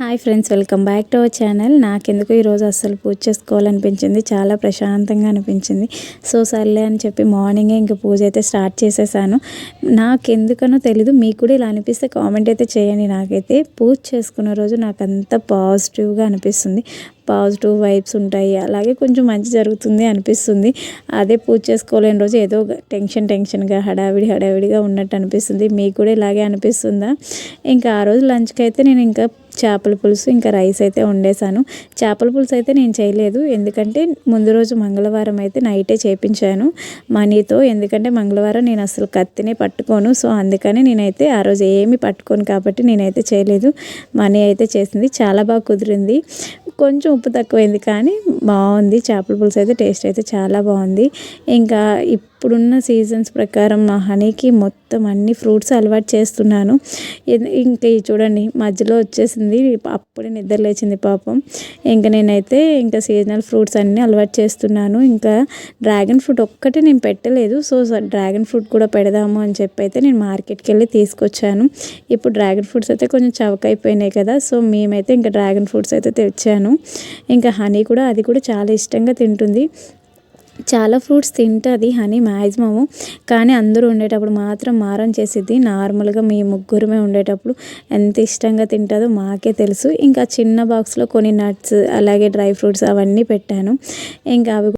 Hi friends welcome back to our channel. నాకెందుకు ఈరోజు అస్సలు పూజ చేసుకోవాలనిపించింది. చాలా ప్రశాంతంగా అనిపించింది. సో సర్లే అని చెప్పి మార్నింగే ఇంకా పూజ అయితే స్టార్ట్ చేసేసాను. నాకెందుకనో తెలీదు మీకు కూడా ఇలా అనిపిస్తే కామెంట్ అయితే చేయండి నాకైతే. పూజ చేసుకున్న రోజు నాకు అంత పాజిటివ్గా అనిపిస్తుంది. పాజిటివ్ వైబ్స్ ఉంటాయి. అలాగే కొంచెం మంచి జరుగుతుంది అనిపిస్తుంది. అదే పూజ చేసుకోలేని రోజు ఏదో టెన్షన్ టెన్షన్గా హడావిడి హడావిడిగా ఉన్నట్టు అనిపిస్తుంది. మీకు కూడా ఇలాగే అనిపిస్తుందా? ఇంకా ఆ రోజు లంచ్కి అయితే నేను ఇంకా చేపల పులుసు ఇంకా రైస్ అయితే వండేసాను చేపల పులుసు అయితే నేను చేయలేదు. ఎందుకంటే ముందు రోజు మంగళవారం అయితే నైటే చేపించాను మనీతో. ఎందుకంటే మంగళవారం నేను అసలు కత్తినే పట్టుకోను. సో అందుకని నేనైతే ఆ రోజు ఏమి పట్టుకోను కాబట్టి నేనైతే చేయలేదు. మనీ అయితే చేసింది. చాలా బాగా కుదిరింది. కొంచెం ఉప్పు తక్కువైంది కానీ బాగుంది. చేపల పులుసు అయితే టేస్ట్ అయితే చాలా బాగుంది. ఇంకా ఇప్పుడున్న సీజన్స్ ప్రకారం మా హనీకి మొత్తం అన్ని ఫ్రూట్స్ అలవాటు చేస్తున్నాను. ఇంకా చూడండి మధ్యలో వచ్చేసింది అప్పుడే నిద్ర లేచింది పాపం. ఇంకా నేనైతే ఇంకా సీజనల్ ఫ్రూట్స్ అన్నీ అలవాటు చేస్తున్నాను. ఇంకా డ్రాగన్ ఫ్రూట్ ఒక్కటే నేను పెట్టలేదు. సో డ్రాగన్ ఫ్రూట్ కూడా పెడదాము అని చెప్పి అయితే నేను మార్కెట్కి వెళ్ళి తీసుకొచ్చాను. ఇప్పుడు డ్రాగన్ ఫ్రూట్స్ అయితే కొంచెం చవకైపోయినాయి కదా సో మేమైతే ఇంకా డ్రాగన్ ఫ్రూట్స్ అయితే తెచ్చాను. ఇంకా హనీ కూడా అది కూడా చాలా ఇష్టంగా తింటుంది. చాలా ఫ్రూట్స్ తింటుంది హనీ మ్యాక్సిమము కానీ అందరూ ఉండేటప్పుడు మాత్రం మారం చేసిద్ది. నార్మల్గా మీ ముగ్గురమే ఉండేటప్పుడు ఎంత ఇష్టంగా తింటుందో మాకే తెలుసు. ఇంకా చిన్న బాక్స్లో కొన్ని నట్స్ అలాగే డ్రై ఫ్రూట్స్ అవన్నీ పెట్టాను. ఇంకా అవి